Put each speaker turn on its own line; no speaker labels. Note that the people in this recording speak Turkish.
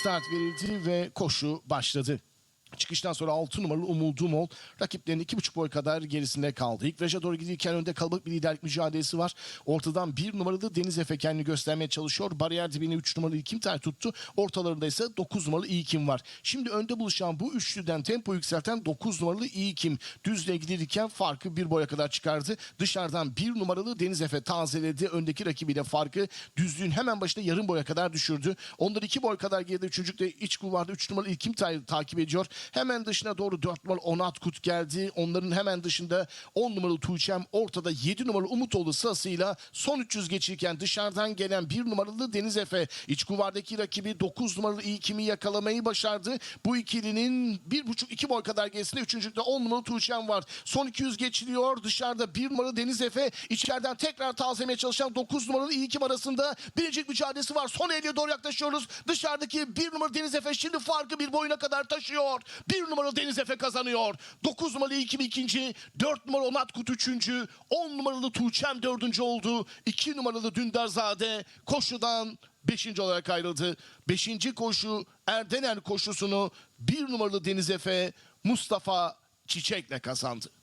Start verildi ve koşu başladı. Çıkıştan sonra 6 numaralı Umul Dumol rakiplerinin 2,5 boy kadar gerisinde kaldı. İlk viraja doğru giderken önde kalabalık bir liderlik mücadelesi var. Ortadan 1 numaralı Deniz Efe kendini göstermeye çalışıyor. Bariyer dibine 3 numaralı İlkim Tay tuttu. Ortalarında ise 9 numaralı İlkim var. Şimdi önde buluşan bu üçlüden tempo yükselten 9 numaralı İlkim düzlüğe giderken farkı bir boya kadar çıkardı. Dışarıdan 1 numaralı Deniz Efe tazeledi. Öndeki rakibiyle farkı düzlüğün hemen başında yarım boya kadar düşürdü. Onlar 2 boy kadar geride. Üçüncükte iç kulvarda 3 numaralı İlkim takip ediyor. Hemen dışına doğru 4 numaralı Onat Kut geldi. Onların hemen dışında 10 numaralı Tuğçem ortada 7 numaralı Umutoğlu sırasıyla son 300 geçirken dışarıdan gelen 1 numaralı Deniz Efe iç kuvardaki rakibi 9 numaralı İlkim'i yakalamayı başardı. Bu ikilinin 1,5-2 boy kadar gerisinde 3. 10 numaralı Tuğçem var. Son 200 geçiliyor. Dışarıda 1 numaralı Deniz Efe içeriden tekrar tazelemeye çalışan 9 numaralı İlkim arasında birincilik mücadelesi var. Son 50'ye doğru yaklaşıyoruz. Dışarıdaki 1 numaralı Deniz Efe şimdi farkı bir boyuna kadar taşıyor. 1 numaralı Deniz Efe kazanıyor. 9 numaralı İlkim ikinci, 4 numaralı Onat Kut üçüncü, 10 numaralı Tuğçem dördüncü oldu. 2 numaralı Dündarzade koşudan 5. olarak ayrıldı. 5. koşu Erdener koşusunu 1 numaralı Deniz Efe Mustafa Çiçek'le kazandı.